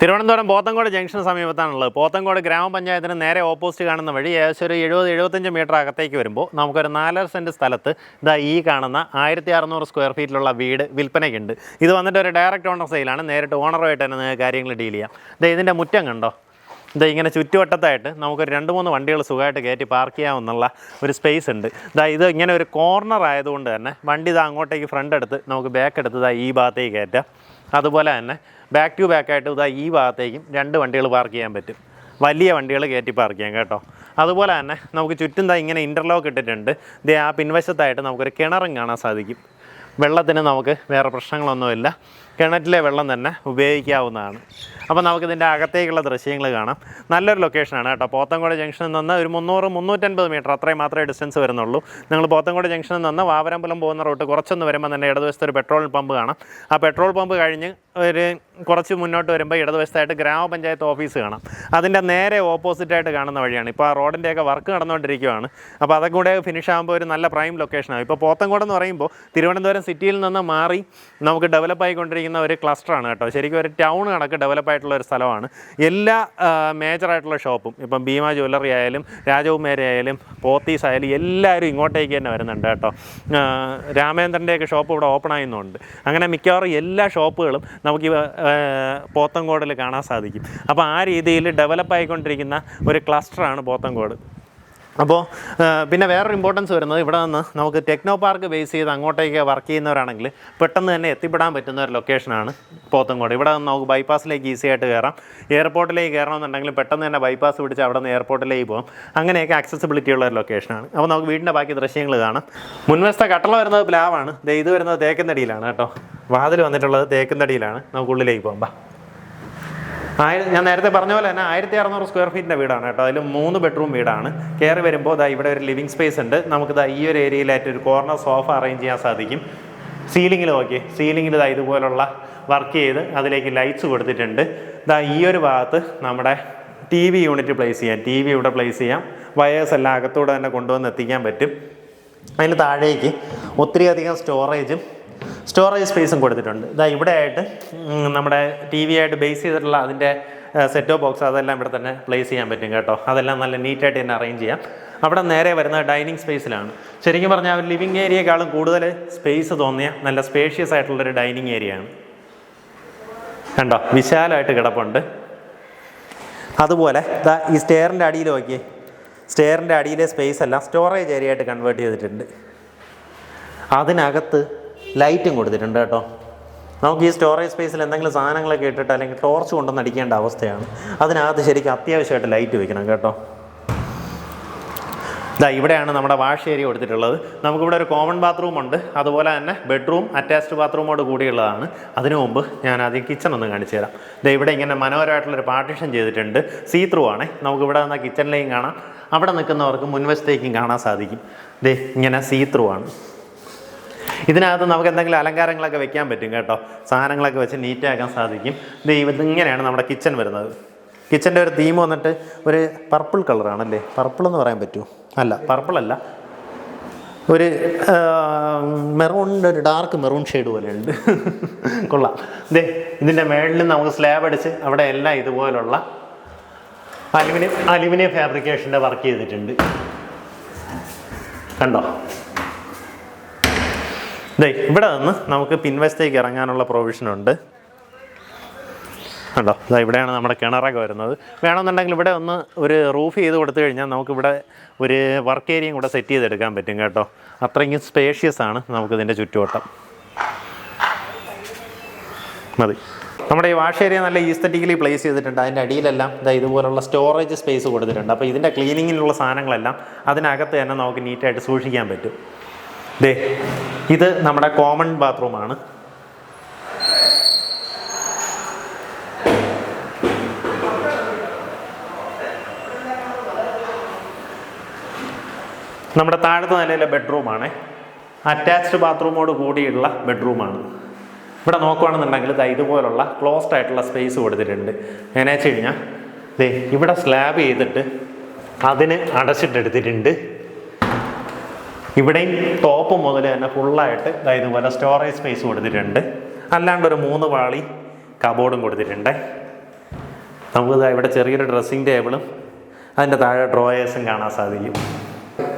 തിരുവനന്തപുരം പോത്തങ്കോട് ജംഗ്ഷന് സമീപത്താണുള്ളത്. പോത്തങ്കോട് ഗ്രാമപഞ്ചായത്തിന് നേരെ ഓപ്പോസിറ്റ് കാണുന്ന വഴി ഏകദേശം ഒരു എഴുപത് എഴുപത്തഞ്ച് മീറ്റർ അകത്തേക്ക് വരുമ്പോൾ നമുക്കൊരു നാലര സെന്റ് സ്ഥലത്ത് ഇതാ ഈ കാണുന്ന ആയിരത്തി അറുന്നൂറ് സ്ക്വയർ ഫീറ്റിലുള്ള വീട് വിൽപ്പനയ്ക്കുണ്ട്. ഇത് വന്നിട്ട് ഒരു ഡയറക്റ്റ് ഓണർ സെയിലാണ് നേരിട്ട് ഓണറുമായിട്ട് തന്നെ നിങ്ങൾക്ക് കാര്യങ്ങൾ ഡീൽ ചെയ്യാം. ഇതാ ഇതിന്റെ മുറ്റം കണ്ടോ? ഇത് ഇങ്ങനെ ചുറ്റുവട്ടത്തായിട്ട് നമുക്കൊരു രണ്ട് മൂന്ന് വണ്ടികൾ സുഖമായിട്ട് കയറ്റി പാർക്ക് ചെയ്യാമെന്നുള്ള ഒരു സ്പേസ് ഉണ്ട്. ഇതാ ഇത് ഇങ്ങനെ ഒരു കോർണർ ആയതുകൊണ്ട് തന്നെ വണ്ടി ഇതാ അങ്ങോട്ടേക്ക് ഫ്രണ്ട് എടുത്ത് നമുക്ക് ബാക്ക് എടുത്ത് ഇതാ ഈ ഭാഗത്തേക്ക് കയറ്റാം. അതുപോലെ തന്നെ ബാക്ക് ടു ബാക്ക് ആയിട്ട് ഇതാ ഈ ഭാഗത്തേക്കും രണ്ട് വണ്ടികൾ പാർക്ക് ചെയ്യാൻ പറ്റും. വലിയ വണ്ടികൾ കയറ്റി പാർക്ക് ചെയ്യാം കേട്ടോ. അതുപോലെ തന്നെ നമുക്ക് ചുറ്റും ദാ ഇങ്ങനെ ഇന്റർലോക്ക് ഇട്ടിട്ടുണ്ട്. ഇത് ആ പിൻവശത്തായിട്ട് നമുക്കൊരു കിണറും കാണാൻ സാധിക്കും. വെള്ളത്തിന് നമുക്ക് വേറെ പ്രശ്നങ്ങളൊന്നുമില്ല. കിണറ്റിലെ വെള്ളം തന്നെ ഉപയോഗിക്കാവുന്നതാണ്. അപ്പോൾ നമുക്കിതിന്റെ അകത്തേക്കുള്ള ദൃശ്യങ്ങൾ കാണാം. നല്ലൊരു ലൊക്കേഷനാണ് കേട്ടോ. പോത്തങ്കോട് ജംഗ്ഷനിൽ നിന്ന് ഒരു മുന്നൂറ് മുന്നൂറ്റൻപത് മീറ്റർ അത്രയും മാത്രമേ ഡിസ്റ്റൻസ് വരുന്നുള്ളൂ. നിങ്ങൾ പോത്തങ്കോട് ജംഗ്ഷനിൽ നിന്ന് വാവരമ്പലം പോകുന്ന റൂട്ട് കുറച്ചൊന്ന് വരുമ്പോൾ തന്നെ ഇടതുവശത്ത് ഒരു പെട്രോൾ പമ്പ് കാണാം. ആ പെട്രോൾ പമ്പ് കഴിഞ്ഞ് ഒരു കുറച്ച് മുന്നോട്ട് വരുമ്പോൾ ഇടതുവശത്തായിട്ട് ഗ്രാമപഞ്ചായത്ത് ഓഫീസ് കാണാം. അതിന്റെ നേരെ ഓപ്പോസിറ്റായിട്ട് കാണുന്ന വഴിയാണ്. ഇപ്പോൾ ആ റോഡിന്റെയൊക്കെ വർക്ക് നടന്നുകൊണ്ടിരിക്കുകയാണ് അപ്പോൾ അതൊക്കെ കൂടെ ഫിനിഷ് ആകുമ്പോൾ ഒരു നല്ല പ്രൈം ലൊക്കേഷനാണ് ഇപ്പോൾ പോത്തങ്കോട് എന്ന് പറയുമ്പോൾ തിരുവനന്തപുരം സിറ്റിയിൽ നിന്ന് മാറി നമുക്ക് ഡെവലപ്പ് ആയിക്കൊണ്ടിരിക്കുന്ന ഒരു ക്ലസ്റ്ററാണ് കേട്ടോ. ശരിക്കും ഒരു ടൗൺ കണക്ക് ഡെവലപ്പ് ആയിട്ടുള്ള ഒരു സ്ഥലമാണ്. എല്ലാ മേജർ ആയിട്ടുള്ള ഷോപ്പും ഇപ്പം ഭീമ ജ്വല്ലറി ആയാലും രാജകുമാരി ആയാലും പോത്തീസ് ആയാലും എല്ലാവരും ഇങ്ങോട്ടേക്ക് തന്നെ വരുന്നുണ്ട് കേട്ടോ. രാമേന്ദ്രന്റെയൊക്കെ ഷോപ്പ് ഇവിടെ ഓപ്പൺ ആയിരുന്നുണ്ട്. അങ്ങനെ മിക്കവാറും എല്ലാ ഷോപ്പുകളും നമുക്ക് പോത്തങ്കോടിൽ കാണാൻ സാധിക്കും. അപ്പോൾ ആ രീതിയിൽ ഡെവലപ്പ് ആയിക്കൊണ്ടിരിക്കുന്ന ഒരു ക്ലസ്റ്ററാണ് പോത്തങ്കോട് അപ്പോൾ പിന്നെ വേറൊരു ഇമ്പോർട്ടൻസ് വരുന്നത് ഇവിടെ നിന്ന് നമുക്ക് ടെക്നോ പാർക്ക് ബേസ് ചെയ്ത് അങ്ങോട്ടേക്ക് വർക്ക് ചെയ്യുന്നവരാണെങ്കിൽ പെട്ടെന്ന് തന്നെ എത്തിപ്പെടാൻ പറ്റുന്ന ഒരു ലൊക്കേഷനാണ് പോത്തങ്കോട്. ഇവിടെ നിന്ന് നമുക്ക് ബൈപ്പാസിലേക്ക് ഈസി ആയിട്ട് കയറാം എയർപോർട്ടിലേക്ക് കയറണമെന്നുണ്ടെങ്കിൽ പെട്ടെന്ന് തന്നെ ബൈപ്പാസ് പിടിച്ച് അവിടെ നിന്ന് എയർപോർട്ടിലേക്ക് പോകാം. അങ്ങനെയൊക്കെ ആക്സസിബിലിറ്റി ഉള്ള ഒരു ലൊക്കേഷനാണ് അപ്പോൾ നമുക്ക് വീടിന്റെ ബാക്കി ദൃശ്യങ്ങൾ കാണാം. മുൻവശത്തെ കട്ടള വരുന്നത് പ്ലാവാണ്. ഇത് വരുന്നത് തേക്കുന്നടിയിലാണ് കേട്ടോ. വാതിൽ വന്നിട്ടുള്ളത് തേക്കുന്നടിയിലാണ്. നമുക്ക് ഉള്ളിലേക്ക് പോകാം. ആയിരം ഞാൻ നേരത്തെ പറഞ്ഞ പോലെ തന്നെ ആയിരത്തി അറുന്നൂറ് സ്ക്വയർ ഫീറ്റിന്റെ വീടാണ് കേട്ടോ. അതിൽ മൂന്ന് ബെഡ്റൂം വീടാണ്. കയറി വരുമ്പോൾ ഇതാ ഇവിടെ ഒരു ലിവിങ് സ്പേസ് ഉണ്ട്. നമുക്ക് ദാ ഈ ഒരു ഏരിയയിലായിട്ട് ഒരു കോർണർ സോഫ അറേഞ്ച് ചെയ്യാൻ സാധിക്കും. സീലിംഗിൽ നോക്കി സീലിംഗിൽ ദാ ഇതുപോലുള്ള വർക്ക് ചെയ്ത് അതിലേക്ക് ലൈറ്റ്സ് കൊടുത്തിട്ടുണ്ട്. ദാ ഈ ഒരു ഭാഗത്ത് നമ്മുടെ ടി വി യൂണിറ്റ് പ്ലേസ് ചെയ്യാം. ടി വി ഇവിടെ പ്ലേസ് ചെയ്യാം. വയേഴ്സ് എല്ലാം അകത്തൂടെ തന്നെ കൊണ്ടുവന്ന് എത്തിക്കാൻ പറ്റും. അതിന് താഴേക്ക് ഒത്തിരി അധികം സ്റ്റോറേജും സ്റ്റോറേജ് സ്പേസും കൊടുത്തിട്ടുണ്ട്. ഇതാ ഇവിടെ ആയിട്ട് നമ്മുടെ ടി വി ആയിട്ട് ബേസ് ചെയ്തിട്ടുള്ള അതിന്റെ സെറ്റോ ബോക്സ് അതെല്ലാം ഇവിടെ തന്നെ പ്ലേസ് ചെയ്യാൻ പറ്റും കേട്ടോ. അതെല്ലാം നല്ല നീറ്റായിട്ട് തന്നെ അറേഞ്ച് ചെയ്യാം. അവിടെ നേരെ വരുന്നത് ഡൈനിങ് സ്പേസിലാണ് ശരിക്കും പറഞ്ഞാൽ ഒരു ലിവിങ് ഏരിയയെക്കാളും കൂടുതൽ സ്പേസ് തോന്നിയ നല്ല സ്പേഷ്യസ് ആയിട്ടുള്ളൊരു ഡൈനിങ് ഏരിയയാണ് കണ്ടോ? വിശാലമായിട്ട് കിടപ്പുണ്ട്. അതുപോലെ ദാ ഈ സ്റ്റെയറിന്റെ അടിയിൽ നോക്കിയേ. സ്റ്റെയറിന്റെ അടിയിലെ സ്പേസ് എല്ലാം സ്റ്റോറേജ് ഏരിയ ആയിട്ട് കൺവേർട്ട് ചെയ്തിട്ടുണ്ട്. അതിനകത്ത് ലൈറ്റും കൊടുത്തിട്ടുണ്ട് കേട്ടോ. നമുക്ക് ഈ സ്റ്റോറേജ് സ്പേസിൽ എന്തെങ്കിലും സാധനങ്ങളൊക്കെ ഇട്ടിട്ട് അല്ലെങ്കിൽ ടോർച്ച് കൊണ്ടൊന്ന് അടിക്കേണ്ട അവസ്ഥയാണ്. അതിനകത്ത് ശരിക്കും അത്യാവശ്യമായിട്ട് ലൈറ്റ് വെക്കണം കേട്ടോ. ഇതാ ഇവിടെയാണ് നമ്മുടെ വാഷ് ഏരിയ കൊടുത്തിട്ടുള്ളത്. നമുക്കിവിടെ ഒരു കോമൺ ബാത്റൂം ഉണ്ട്. അതുപോലെ തന്നെ ബെഡ്റൂം അറ്റാച്ച്ഡ് ബാത്റൂമോട് കൂടിയുള്ളതാണ്. അതിനു മുമ്പ് ഞാൻ ആദ്യം കിച്ചൺ ഒന്ന് കാണിച്ചു തരാം. ഇതാ ഇവിടെ ഇങ്ങനെ മനോഹരമായിട്ടുള്ളൊരു പാർട്ടിഷൻ ചെയ്തിട്ടുണ്ട്. സീ ത്രൂ ആണ്. നമുക്കിവിടെ നിന്ന് കിച്ചണിലേക്കും കാണാം. അവിടെ നിൽക്കുന്നവർക്ക് മുൻവശത്തേക്കും കാണാൻ സാധിക്കും. ദേ ഇങ്ങനെ സീ ത്രൂ ആണ്. ഇതിനകത്ത് നമുക്ക് എന്തെങ്കിലും അലങ്കാരങ്ങളൊക്കെ വെക്കാൻ പറ്റും കേട്ടോ. സാധനങ്ങളൊക്കെ വെച്ച് നീറ്റാക്കാൻ സാധിക്കും. ഇത് ഇങ്ങനെയാണ് നമ്മുടെ കിച്ചൺ വരുന്നത്. കിച്ചന്റെ ഒരു തീം വന്നിട്ട് ഒരു പർപ്പിൾ കളറാണല്ലേ പർപ്പിൾ എന്ന് പറയാൻ പറ്റുമോ അല്ല പർപ്പിൾ അല്ല. ഒരു മെറൂണിന്റെ ഒരു ഡാർക്ക് മെറൂൺ ഷെയ്ഡ് പോലെയുണ്ട് കൊള്ളാം. ദേ ഇതിന്റെ മേളിൽ നമുക്ക് സ്ലാബ് അടിച്ച് അവിടെ എല്ലാം ഇതുപോലുള്ള അലുമിനിയം അലുമിനിയം ഫാബ്രിക്കേഷന്റെ വർക്ക് ചെയ്തിട്ടുണ്ട്. കണ്ടോ? ദേ ഇവിടെ നിന്ന് നമുക്ക് പിൻവശത്തേക്ക് ഇറങ്ങാനുള്ള പ്രൊവിഷൻ ഉണ്ട്. ഇതാ ഇവിടെയാണ് നമ്മുടെ കിണറൊക്കെ വരുന്നത്. വേണമെന്നുണ്ടെങ്കിൽ ഇവിടെ ഒന്ന് ഒരു റൂഫ് ചെയ്ത് കൊടുത്തു കഴിഞ്ഞാൽ നമുക്കിവിടെ ഒരു വർക്ക് ഏരിയയും കൂടെ സെറ്റ് ചെയ്തെടുക്കാൻ പറ്റും കേട്ടോ. അത്രയ്ക്കും സ്പേഷ്യസ് ആണ് നമുക്കിതിന്റെ ചുറ്റുവട്ടം. മതി. നമ്മുടെ ഈ വാഷ് ഏരിയ നല്ല ഈസ്തറ്റിക്കലി പ്ലേസ് ചെയ്തിട്ടുണ്ട്. അതിന്റെ അടിയിലെല്ലാം ഇതാ ഇതുപോലുള്ള സ്റ്റോറേജ് സ്പേസ് കൊടുത്തിട്ടുണ്ട്. അപ്പോൾ ഇതിന്റെ ക്ലീനിങ്ങിനുള്ള സാധനങ്ങളെല്ലാം അതിനകത്ത് തന്നെ നമുക്ക് നീറ്റായിട്ട് സൂക്ഷിക്കാൻ പറ്റും. ദേ ഇത് നമ്മുടെ കോമൺ ബാത്റൂമാണ് നമ്മുടെ താഴത്തെ നിലയിലെ ബെഡ്റൂമാണ് അറ്റാച്ച്ഡ് ബാത്റൂമോട് കൂടിയുള്ള ബെഡ്റൂമാണ് ഇവിടെ നോക്കുകയാണെന്നുണ്ടെങ്കിൽ ഇത് ഇതുപോലുള്ള ക്ലോസ്ഡ് ആയിട്ടുള്ള സ്പേസ് കൊടുത്തിട്ടുണ്ട്. എങ്ങനെ വെച്ച് കഴിഞ്ഞാൽ ദേ ഇവിടെ സ്ലാബ് ചെയ്തിട്ട് അതിന് അടച്ചിട്ടെടുത്തിട്ടുണ്ട്. ഇവിടെയും ടോപ്പ് മുതൽ തന്നെ ഫുള്ളായിട്ട് അതായത് ഇതുപോലെ സ്റ്റോറേജ് സ്പേസ് കൊടുത്തിട്ടുണ്ട്. അല്ലാണ്ട് ഒരു മൂന്ന് പാളി കബോർഡും കൊടുത്തിട്ടുണ്ട്. നമുക്ക് ഇവിടെ ചെറിയൊരു ഡ്രസ്സിങ് ടേബിളും അതിന്റെ താഴെ ഡ്രോയേഴ്സും കാണാൻ സാധിക്കും.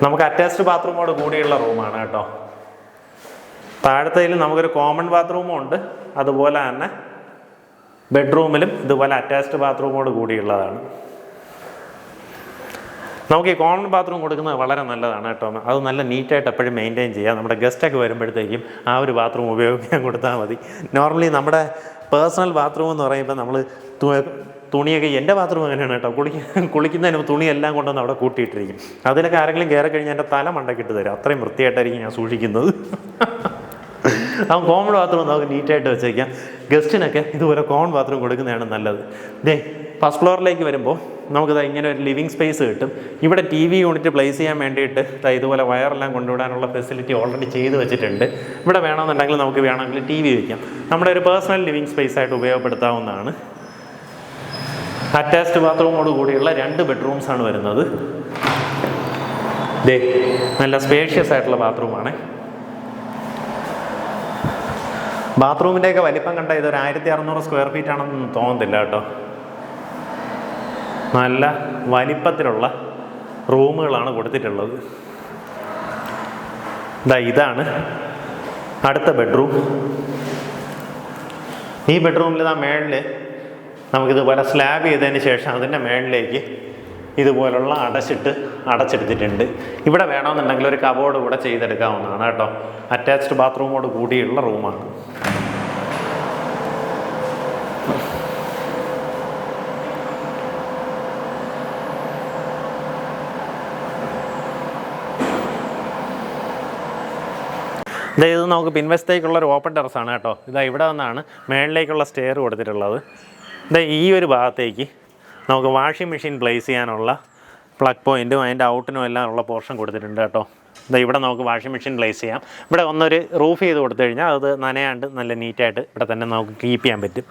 നമുക്ക് അറ്റാച്ച്ഡ് ബാത്റൂമോട് കൂടിയുള്ള റൂമാണ് കേട്ടോ. താഴത്തേലും നമുക്കൊരു കോമൺ ബാത്റൂമും ഉണ്ട്. അതുപോലെ തന്നെ ബെഡ്റൂമിലും ഇതുപോലെ അറ്റാച്ച്ഡ് ബാത്റൂമോട് കൂടിയുള്ളതാണ്. നമുക്ക് ഈ കോമൺ ബാത്റൂം കൊടുക്കുന്നത് വളരെ നല്ലതാണ് കേട്ടോ. അത് നല്ല നീറ്റായിട്ട് എപ്പോഴും മെയിന്റെയിൻ ചെയ്യുക നമ്മുടെ ഗസ്റ്റൊക്കെ വരുമ്പോഴത്തേക്കും ആ ഒരു ബാത്റൂം ഉപയോഗിക്കാൻ കൊടുത്താൽ മതി. നോർമലി നമ്മുടെ പേഴ്സണൽ ബാത്റൂം എന്ന് പറയുമ്പോൾ നമ്മൾ തുണിയൊക്കെ എന്റെ ബാത്റൂം അങ്ങനെയാണ് കേട്ടോ. കുളിക്ക കുളിക്കുന്നതിന് തുണിയെല്ലാം കൊണ്ടുവന്ന് അവിടെ കൂട്ടിയിട്ടിരിക്കും. അതിലൊക്കെ ആരെങ്കിലും കയറി കഴിഞ്ഞാൽ എന്റെ തല മണ്ടക്കിട്ട് തരും. അത്രയും വൃത്തിയായിട്ടായിരിക്കും ഞാൻ സൂക്ഷിക്കുന്നത്. അവൻ കോമൺ ബാത്റൂം നമുക്ക് നീറ്റായിട്ട് വെച്ചേക്കാം. ഗസ്റ്റിനൊക്കെ ഇതുപോലെ കോമൺ ബാത്റൂം കൊടുക്കുന്നതാണ് നല്ലത്. ദേ ഫസ്റ്റ് ഫ്ലോറിലേക്ക് വരുമ്പോൾ നമുക്കിത് ഇങ്ങനെ ഒരു ലിവിങ് സ്പേസ് കിട്ടും. ഇവിടെ ടി വി യൂണിറ്റ് പ്ലേസ് ചെയ്യാൻ വേണ്ടിയിട്ട് ഇതുപോലെ വയറെല്ലാം കൊണ്ടുവിടാനുള്ള ഫെസിലിറ്റി ഓൾറെഡി ചെയ്ത് വെച്ചിട്ടുണ്ട്. ഇവിടെ വേണമെന്നുണ്ടെങ്കിൽ നമുക്ക് വേണമെങ്കിൽ ടി വി വയ്ക്കാം നമ്മുടെ ഒരു പേഴ്സണൽ ലിവിങ് സ്പേസ് ആയിട്ട് ഉപയോഗപ്പെടുത്താവുന്നതാണ്. അറ്റാച്ച്ഡ് ബാത്റൂമോട് കൂടിയുള്ള രണ്ട് ബെഡ്റൂംസ് ആണ് വരുന്നത്. ദേ നല്ല സ്പേഷ്യസ് ആയിട്ടുള്ള ബാത്റൂമാണ് ബാത്റൂമിന്റെയൊക്കെ വലിപ്പം കണ്ട ഇതൊരു ആയിരത്തി അറുന്നൂറ് സ്ക്വയർ ഫീറ്റ് ആണെന്ന് തോന്നുന്നില്ല കേട്ടോ. നല്ല വലിപ്പത്തിലുള്ള റൂമുകളാണ് കൊടുത്തിട്ടുള്ളത്. ഇതാ ഇതാണ് അടുത്ത ബെഡ്റൂം. ഈ ബെഡ്റൂമിൽ ഇതാ മേളിൽ നമുക്കിതുപോലെ സ്ലാബ് ചെയ്തതിന് ശേഷം അതിന്റെ മേളിലേക്ക് ഇതുപോലുള്ള അടച്ചിട്ട് അടച്ചെടുത്തിട്ടുണ്ട്. ഇവിടെ വേണമെന്നുണ്ടെങ്കിൽ ഒരു കബോർഡ് കൂടെ ചെയ്തെടുക്കാവുന്നതാണ് കേട്ടോ. അറ്റാച്ച്ഡ് ബാത്റൂമോട് കൂടിയുള്ള റൂമാണ്. ഇത് നമുക്ക് പിൻവശത്തേക്കുള്ള ഒരു ഓപ്പൺ ടെറസാണ് കേട്ടോ. ഇതാ ഇവിടെ നിന്നാണ് മേളിലേക്കുള്ള സ്റ്റെയർ കൊടുത്തിട്ടുള്ളത്. ഇതാ ഈ ഒരു ഭാഗത്തേക്ക് നമുക്ക് വാഷിംഗ് മെഷീൻ പ്ലേസ് ചെയ്യാനുള്ള പ്ലഗ് പോയിന്റും അതിന്റെ ഔട്ടിനും എല്ലാം ഉള്ള പോർഷൻ കൊടുത്തിട്ടുണ്ട് കേട്ടോ. ഇതാ ഇവിടെ നമുക്ക് വാഷിംഗ് മെഷീൻ പ്ലേസ് ചെയ്യാം. ഇവിടെ ഒന്നൊരു റൂഫ് ചെയ്ത് കൊടുത്തു കഴിഞ്ഞാൽ അത് നനയാണ്ട് നല്ല നീറ്റായിട്ട് ഇവിടെ തന്നെ നമുക്ക് കീപ്പ് ചെയ്യാൻ പറ്റും.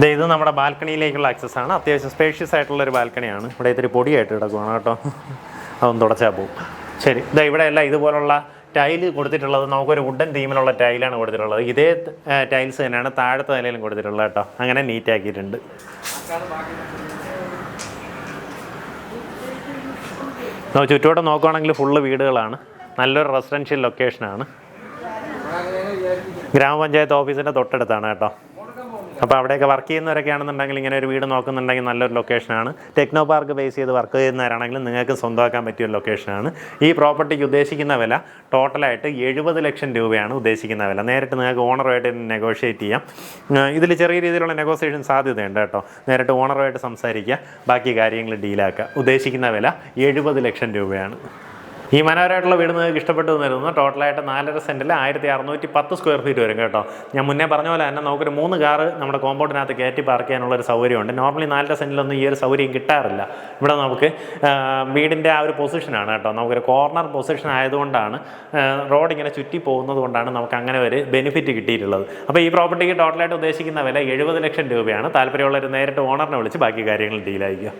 ദേ ഇത് നമ്മുടെ ബാൽക്കണിയിലേക്കുള്ള ആക്സസ് ആണ്. അത്യാവശ്യം സ്പേഷ്യസ് ആയിട്ടുള്ള ഒരു ബാൽക്കണിയാണ് ഇവിടെ ഇത്തിരി പൊടിയായിട്ട് കിടക്കുവാണ് കേട്ടോ. അതൊന്ന് തുടച്ചാൽ പോകും ശരി. ഇതാ ഇവിടെ എല്ലാം ഇതുപോലുള്ള ടൈൽ കൊടുത്തിട്ടുള്ളത് നമുക്കൊരു വുഡൻ തീമിലുള്ള ടൈലാണ് കൊടുത്തിട്ടുള്ളത്. ഇതേ ടൈൽസ് തന്നെയാണ് താഴത്തെ നിലയിലും കൊടുത്തിട്ടുള്ളത് കേട്ടോ. അങ്ങനെ നീറ്റ് ആക്കിയിട്ടുണ്ട്. നമുക്ക് ചുറ്റോടെ നോക്കുകയാണെങ്കിൽ ഫുള്ള് വീടുകളാണ്. നല്ലൊരു റെസിഡൻഷ്യൽ ലൊക്കേഷനാണ് ഗ്രാമപഞ്ചായത്ത് ഓഫീസിന്റെ തൊട്ടടുത്താണ് കേട്ടോ. അപ്പോൾ അവിടെയൊക്കെ വർക്ക് ചെയ്യുന്നവരൊക്കെ ആണെന്നുണ്ടെങ്കിൽ ഇങ്ങനെ ഒരു വീട് നോക്കുന്നുണ്ടെങ്കിൽ നല്ലൊരു ലൊക്കേഷനാണ് ടെക്നോ പാർക്ക് ബേസ് ചെയ്ത് വർക്ക് ചെയ്യുന്നവരാണെങ്കിലും നിങ്ങൾക്ക് സ്വന്തമാക്കാൻ പറ്റിയ ലൊക്കേഷനാണ് ഈ പ്രോപ്പർട്ടിക്ക് ഉദ്ദേശിക്കുന്ന വില ടോട്ടലായിട്ട് എഴുപത് ലക്ഷം രൂപയാണ് ഉദ്ദേശിക്കുന്ന വില. നേരിട്ട് നിങ്ങൾക്ക് ഓണറുമായിട്ട് നെഗോഷിയേറ്റ് ചെയ്യാം. ഇതിൽ ചെറിയ രീതിയിലുള്ള നെഗോസിയേഷൻ സാധ്യതയുണ്ട് കേട്ടോ. നേരിട്ട് ഓണറുമായിട്ട് സംസാരിക്കുക ബാക്കി കാര്യങ്ങൾ ഡീലാക്കുക ഉദ്ദേശിക്കുന്ന വില എഴുപത് ലക്ഷം രൂപയാണ്. ഈ മനോഹരമായിട്ടുള്ള വീട് നിങ്ങൾക്ക് ഇഷ്ടപ്പെട്ടു തരുന്നു ടോട്ടലായിട്ട് നാലര സെന്റിൽ ആയിരത്തി അറുന്നൂറ്റി പത്ത് സ്ക്വയർ ഫീറ്റ് വരും കേട്ടോ. ഞാൻ മുന്നേ പറഞ്ഞ പോലെ തന്നെ നമുക്കൊരു മൂന്ന് കാറ് നമ്മുടെ കോമ്പൗണ്ടിനകത്ത് കയറ്റി പാർക്ക് ചെയ്യാനുള്ള ഒരു സൗകര്യമുണ്ട്. നോർമലി നാലര സെന്റിലൊന്നും ഈ ഒരു സൗകര്യം കിട്ടാറില്ല. ഇവിടെ നമുക്ക് വീടിന്റെ ആ ഒരു പൊസിഷനാണ് കേട്ടോ. നമുക്കൊരു കോർണർ പൊസിഷൻ ആയതുകൊണ്ടാണ് റോഡ് ഇങ്ങനെ ചുറ്റി പോകുന്നത് കൊണ്ടാണ് നമുക്ക് അങ്ങനെ ഒരു ബെനിഫിറ്റ് കിട്ടിയിട്ടുള്ളത്. അപ്പോൾ ഈ പ്രോപ്പർട്ടിക്ക് ടോട്ടലായിട്ട് ഉദ്ദേശിക്കുന്ന വില എഴുപത് ലക്ഷം രൂപയാണ്. താല്പര്യമുള്ളവർ നേരിട്ട് ഓണറിനെ വിളിച്ച് ബാക്കി കാര്യങ്ങൾ ഡീലായിരിക്കുക